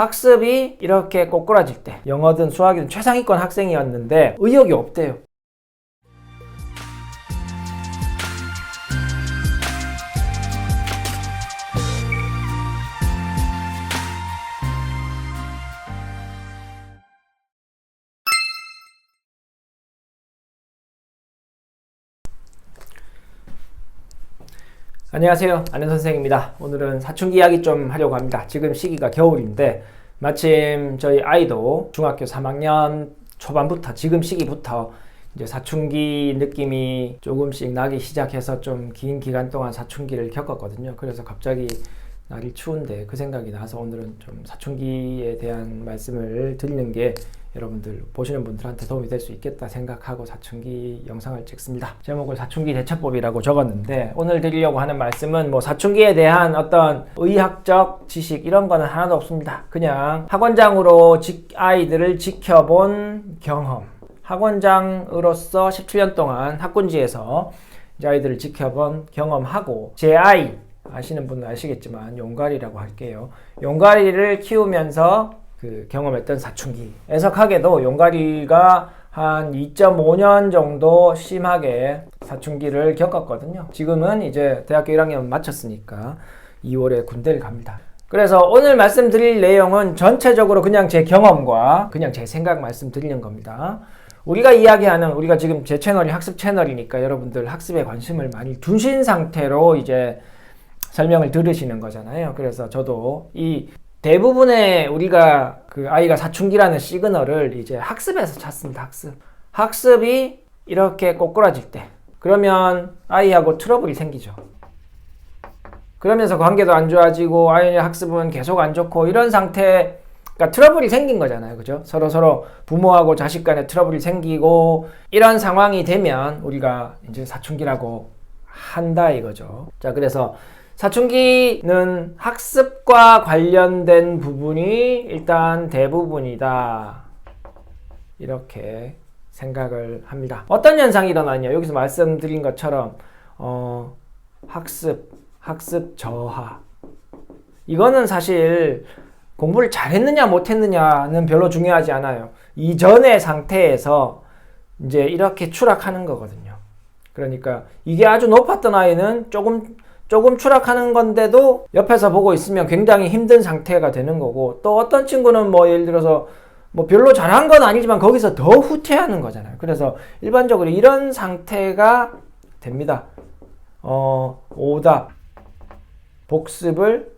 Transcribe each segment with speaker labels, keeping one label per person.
Speaker 1: 학습이 이렇게 꼬꾸라질 때 영어든 수학이든 최상위권 학생이었는데 의욕이 없대요. 안녕하세요. 아는 선생입니다. 오늘은 사춘기 이야기 좀 하려고 합니다. 지금 시기가 겨울인데 마침 저희 아이도 중학교 3학년 초반부터 지금 시기부터 이제 사춘기 느낌이 조금씩 나기 시작해서 좀 긴 기간 동안 사춘기를 겪었거든요. 그래서 갑자기 날이 추운데 그 생각이 나서 오늘은 좀 사춘기에 대한 말씀을 드리는 게 여러분들 보시는 분들한테 도움이 될 수 있겠다 생각하고 사춘기 영상을 찍습니다. 제목을 사춘기 대처법이라고 적었는데 오늘 드리려고 하는 말씀은 뭐 사춘기에 대한 어떤 의학적 지식 이런 거는 하나도 없습니다. 그냥 학원장으로 지- 아이들을 지켜본 경험. 학원장으로서 17년 동안 학군지에서 아이들을 지켜본 경험하고 제 아이 아시는 분은 아시겠지만 용가리라고 할게요. 용가리를 키우면서 그 경험했던 사춘기. 애석하게도 용가리가 한 2.5년 정도 심하게 사춘기를 겪었거든요. 지금은 이제 대학교 1학년 마쳤으니까 2월에 군대를 갑니다. 그래서 오늘 말씀드릴 내용은 전체적으로 그냥 제 경험과 그냥 제 생각 말씀드리는 겁니다. 우리가 이야기하는 우리가 지금 제 채널이 학습 채널이니까 여러분들 학습에 관심을 많이 두신 상태로 이제 설명을 들으시는 거잖아요. 그래서 저도 이 대부분의 우리가 그 아이가 사춘기라는 시그널을 이제 학습에서 찾습니다. 학습. 학습이 이렇게 꼬꾸라질 때 그러면 아이하고 트러블이 생기죠. 그러면서 관계도 안 좋아지고 아이의 학습은 계속 안 좋고 이런 상태 그러니까 트러블이 생긴 거잖아요. 그죠? 서로 서로 부모하고 자식 간에 트러블이 생기고 이런 상황이 되면 우리가 이제 사춘기라고 한다 이거죠. 자, 그래서 사춘기는 학습과 관련된 부분이 일단 대부분이다. 이렇게 생각을 합니다. 어떤 현상이 일어나냐? 여기서 말씀드린 것처럼 어, 학습, 학습 저하. 이거는 사실 공부를 잘했느냐 못했느냐는 별로 중요하지 않아요. 이전의 상태에서 이제 이렇게 추락하는 거거든요. 그러니까 이게 아주 높았던 아이는 조금 조금 추락하는 건데도 옆에서 보고 있으면 굉장히 힘든 상태가 되는 거고 또 어떤 친구는 뭐 예를 들어서 뭐 별로 잘한 건 아니지만 거기서 더 후퇴하는 거잖아요. 그래서 일반적으로 이런 상태가 됩니다. 어, 오답, 복습을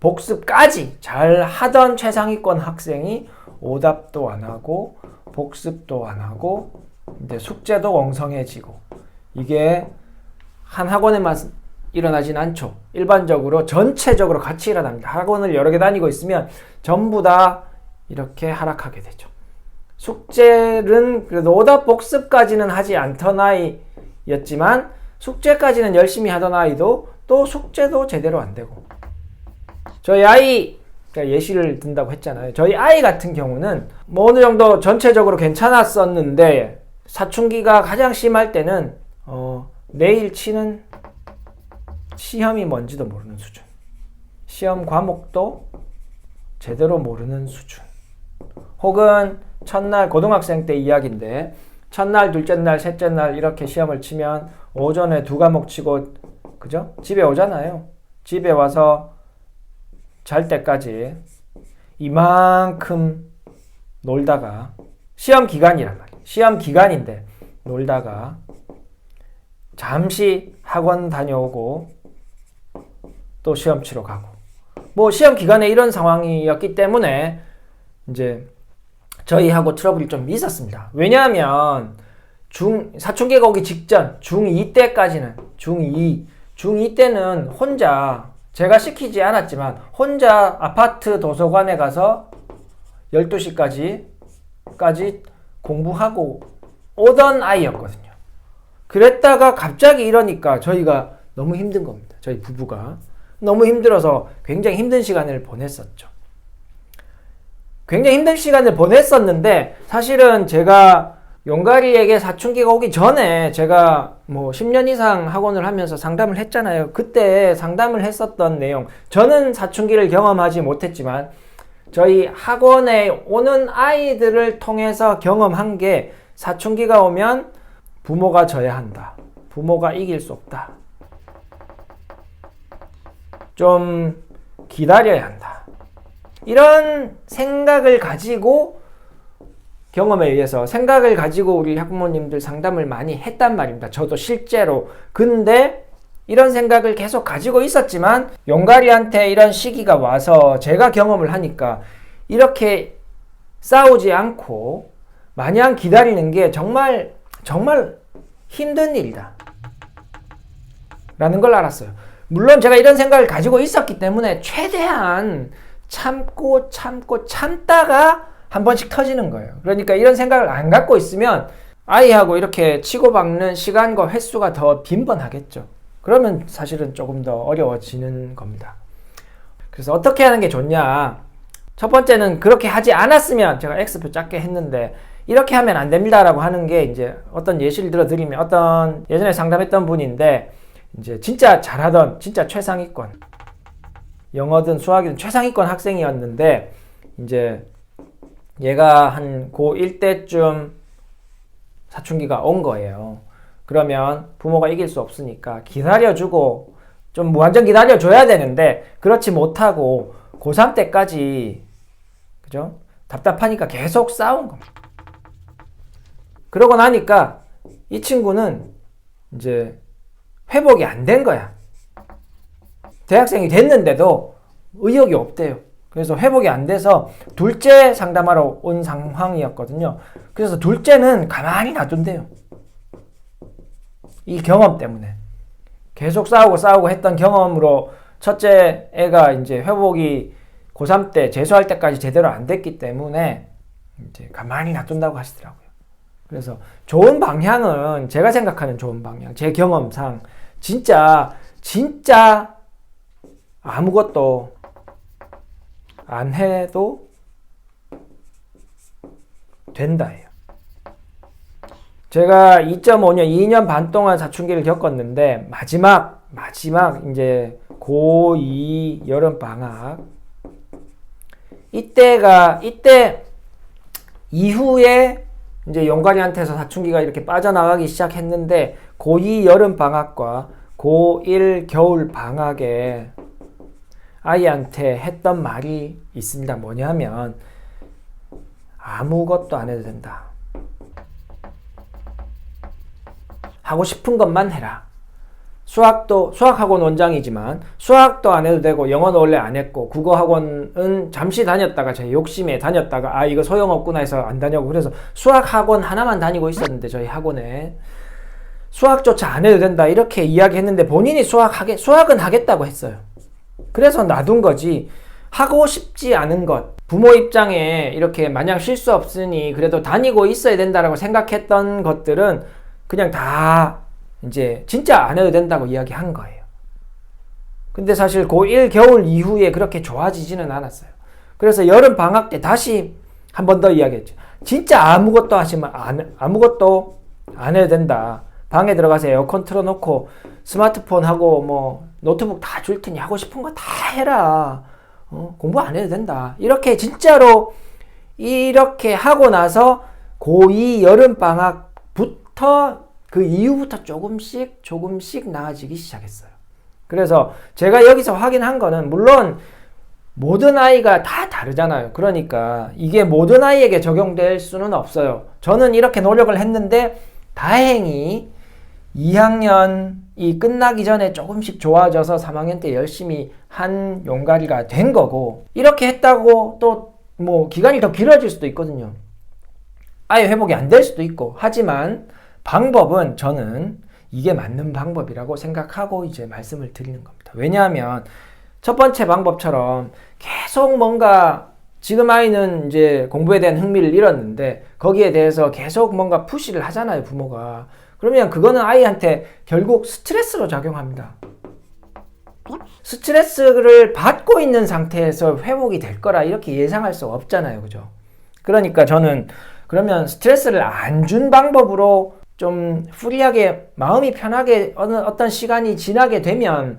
Speaker 1: 복습까지 잘 하던 최상위권 학생이 오답도 안 하고 복습도 안 하고 이제 숙제도 엉성해지고 이게 한 학원에만 일어나진 않죠. 일반적으로 전체적으로 같이 일어납니다. 학원을 여러 개 다니고 있으면 전부 다 이렇게 하락하게 되죠. 숙제는 그래도 오답 복습까지는 하지 않던 아이였지만 숙제까지는 열심히 하던 아이도 또 숙제도 제대로 안 되고 저희 아이 그러니까 예시를 든다고 했잖아요. 저희 아이 같은 경우는 뭐 어느 정도 전체적으로 괜찮았었는데 사춘기가 가장 심할 때는 어, 내일 치는 시험이 뭔지도 모르는 수준. 시험 과목도 제대로 모르는 수준. 혹은 첫날 고등학생 때 이야기인데 첫날, 둘째 날, 셋째 날 이렇게 시험을 치면 오전에 두 과목 치고 그죠? 집에 오잖아요. 집에 와서 잘 때까지 이만큼 놀다가 시험 기간이란 말이에요. 시험 기간인데 놀다가 잠시 학원 다녀오고 또 시험 치러 가고 뭐 시험 기간에 이런 상황이었기 때문에 이제 저희하고 트러블이 좀 있었습니다. 왜냐하면 중 사춘기가 오기 직전 중2 때까지는 중2 중2 때는 혼자 제가 시키지 않았지만 혼자 아파트 도서관에 가서 12시까지 까지 공부하고 오던 아이였거든요. 그랬다가 갑자기 이러니까 저희가 너무 힘든 겁니다. 저희 부부가 너무 힘들어서 굉장히 힘든 시간을 보냈었죠. 굉장히 힘든 시간을 보냈었는데 사실은 제가 용가리에게 사춘기가 오기 전에 제가 뭐 10년 이상 학원을 하면서 상담을 했잖아요. 그때 상담을 했었던 내용. 저는 사춘기를 경험하지 못했지만 저희 학원에 오는 아이들을 통해서 경험한 게 사춘기가 오면 부모가 져야 한다. 부모가 이길 수 없다. 좀 기다려야 한다. 이런 생각을 가지고 경험에 의해서 생각을 가지고 우리 학부모님들 상담을 많이 했단 말입니다. 저도 실제로. 근데 이런 생각을 계속 가지고 있었지만 용가리한테 이런 시기가 와서 제가 경험을 하니까 이렇게 싸우지 않고 마냥 기다리는 게 정말 정말 힘든 일이다. 라는 걸 알았어요. 물론 제가 이런 생각을 가지고 있었기 때문에 최대한 참고 참고 참다가 한 번씩 터지는 거예요. 그러니까 이런 생각을 안 갖고 있으면 아이하고 이렇게 치고받는 시간과 횟수가 더 빈번하겠죠. 그러면 사실은 조금 더 어려워지는 겁니다. 그래서 어떻게 하는 게 좋냐? 첫 번째는 그렇게 하지 않았으면 제가 X표 작게 했는데 이렇게 하면 안 됩니다라고 하는 게 이제 어떤 예시를 들어 드리면 어떤 예전에 상담했던 분인데 이제 진짜 잘하던 진짜 최상위권 영어든 수학이든 최상위권 학생이었는데 이제 얘가 한 고1 때쯤 사춘기가 온 거예요. 그러면 부모가 이길 수 없으니까 기다려주고 좀 무한정 기다려줘야 되는데 그렇지 못하고 고3 때까지 그죠? 답답하니까 계속 싸운 겁니다. 그러고 나니까 이 친구는 이제 회복이 안 된 거야. 대학생이 됐는데도 의욕이 없대요. 그래서 회복이 안 돼서 둘째 상담하러 온 상황이었거든요. 그래서 둘째는 가만히 놔둔대요. 이 경험 때문에. 계속 싸우고 싸우고 했던 경험으로 첫째 애가 이제 회복이 고3 때 재수할 때까지 제대로 안 됐기 때문에 이제 가만히 놔둔다고 하시더라고요. 그래서 좋은 방향은 제가 생각하는 좋은 방향, 제 경험상 진짜 진짜 아무것도 안 해도 된다예요. 제가 2.5년, 2년 반 동안 사춘기를 겪었는데 마지막 마지막 이제 고2 여름 방학 이때가 이때 이후에 이제 용관이한테서 사춘기가 이렇게 빠져나가기 시작했는데 고2 여름 방학과 고1 겨울 방학에 아이한테 했던 말이 있습니다. 뭐냐면 아무것도 안 해도 된다. 하고 싶은 것만 해라. 수학도 수학학원 원장이지만 수학도 안 해도 되고 영어는 원래 안 했고 국어학원은 잠시 다녔다가 제 욕심에 다녔다가 아 이거 소용없구나 해서 안 다녀고 그래서 수학학원 하나만 다니고 있었는데 저희 학원에 수학조차 안 해도 된다 이렇게 이야기했는데 본인이 수학 하게 수학은 하겠다고 했어요. 그래서 놔둔 거지 하고 싶지 않은 것 부모 입장에 이렇게 마냥 쉴 수 없으니 그래도 다니고 있어야 된다라고 생각했던 것들은 그냥 다 이제 진짜 안 해도 된다고 이야기한 거예요. 근데 사실 고1 겨울 이후에 그렇게 좋아지지는 않았어요. 그래서 여름 방학 때 다시 한 번 더 이야기했죠. 진짜 아무것도 하시면 안, 아무것도 안 해도 된다. 방에 들어가서 에어컨 틀어놓고 스마트폰 하고 뭐 노트북 다 줄 테니 하고 싶은 거 다 해라. 어, 공부 안 해도 된다. 이렇게 진짜로 이렇게 하고 나서 고2 여름 방학부터 그 이후부터 조금씩 조금씩 나아지기 시작했어요. 그래서 제가 여기서 확인한 거는 물론 모든 아이가 다 다르잖아요. 그러니까 이게 모든 아이에게 적용될 수는 없어요. 저는 이렇게 노력을 했는데 다행히 2학년이 끝나기 전에 조금씩 좋아져서 3학년 때 열심히 한 용가리가 된 거고 이렇게 했다고 또 뭐 기간이 더 길어질 수도 있거든요. 아예 회복이 안 될 수도 있고 하지만 방법은 저는 이게 맞는 방법이라고 생각하고 이제 말씀을 드리는 겁니다. 왜냐하면 첫 번째 방법처럼 계속 뭔가 지금 아이는 이제 공부에 대한 흥미를 잃었는데 거기에 대해서 계속 뭔가 푸시를 하잖아요, 부모가. 그러면 그거는 아이한테 결국 스트레스로 작용합니다. 스트레스를 받고 있는 상태에서 회복이 될 거라 이렇게 예상할 수 없잖아요, 그죠? 그러니까 저는 그러면 스트레스를 안 준 방법으로 좀 프리하게 마음이 편하게 어느 어떤 시간이 지나게 되면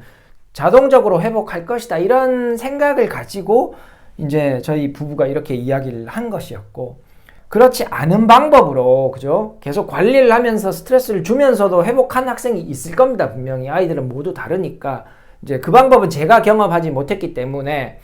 Speaker 1: 자동적으로 회복할 것이다. 이런 생각을 가지고 이제 저희 부부가 이렇게 이야기를 한 것이었고 그렇지 않은 방법으로 그죠? 계속 관리를 하면서 스트레스를 주면서도 회복한 학생이 있을 겁니다. 분명히 아이들은 모두 다르니까 이제 그 방법은 제가 경험하지 못했기 때문에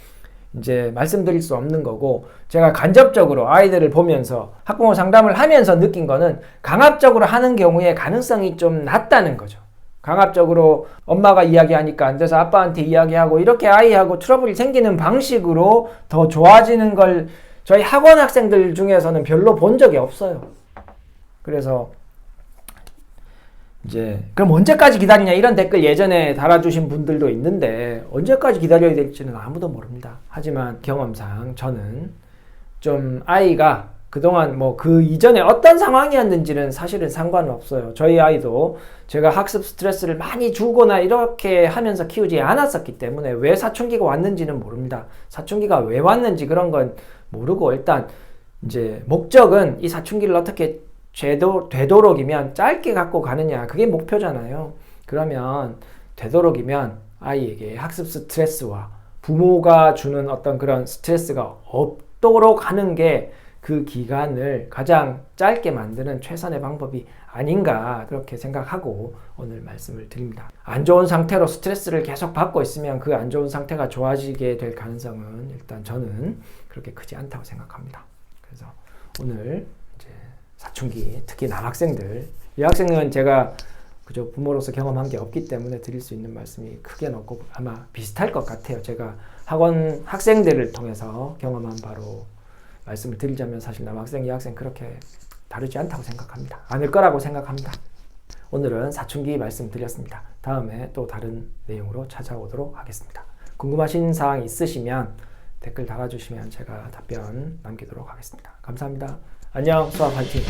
Speaker 1: 이제 말씀드릴 수 없는 거고 제가 간접적으로 아이들을 보면서 학부모 상담을 하면서 느낀 거는 강압적으로 하는 경우에 가능성이 좀 낮다는 거죠. 강압적으로 엄마가 이야기하니까 앉아서 아빠한테 이야기하고 이렇게 아이하고 트러블이 생기는 방식으로 더 좋아지는 걸 저희 학원 학생들 중에서는 별로 본 적이 없어요. 그래서 이제 그럼 언제까지 기다리냐 이런 댓글 예전에 달아주신 분들도 있는데 언제까지 기다려야 될지는 아무도 모릅니다. 하지만 경험상 저는 좀 아이가 그동안 뭐 그 이전에 어떤 상황이었는지는 사실은 상관은 없어요. 저희 아이도 제가 학습 스트레스를 많이 주거나 이렇게 하면서 키우지 않았었기 때문에 왜 사춘기가 왔는지는 모릅니다. 사춘기가 왜 왔는지 그런 건 모르고 일단 이제 목적은 이 사춘기를 어떻게 되도, 되도록이면 짧게 갖고 가느냐 그게 목표잖아요. 그러면 되도록이면 아이에게 학습 스트레스와 부모가 주는 어떤 그런 스트레스가 없도록 하는 게 그 기간을 가장 짧게 만드는 최선의 방법이 아닌가 그렇게 생각하고 오늘 말씀을 드립니다. 안 좋은 상태로 스트레스를 계속 받고 있으면 그 안 좋은 상태가 좋아지게 될 가능성은 일단 저는 그렇게 크지 않다고 생각합니다. 그래서 오늘 이제 사춘기 특히 남학생들 여학생은 제가 그저 부모로서 경험한 게 없기 때문에 드릴 수 있는 말씀이 크게는 없고 아마 비슷할 것 같아요. 제가 학원 학생들을 통해서 경험한 바로 말씀을 드리자면 사실 남학생, 여학생 그렇게 다르지 않다고 생각합니다. 않을 거라고 생각합니다. 오늘은 사춘기 말씀드렸습니다. 다음에 또 다른 내용으로 찾아오도록 하겠습니다. 궁금하신 사항 있으시면 댓글 달아주시면 제가 답변 남기도록 하겠습니다. 감사합니다. 안녕, 수학 화이팅!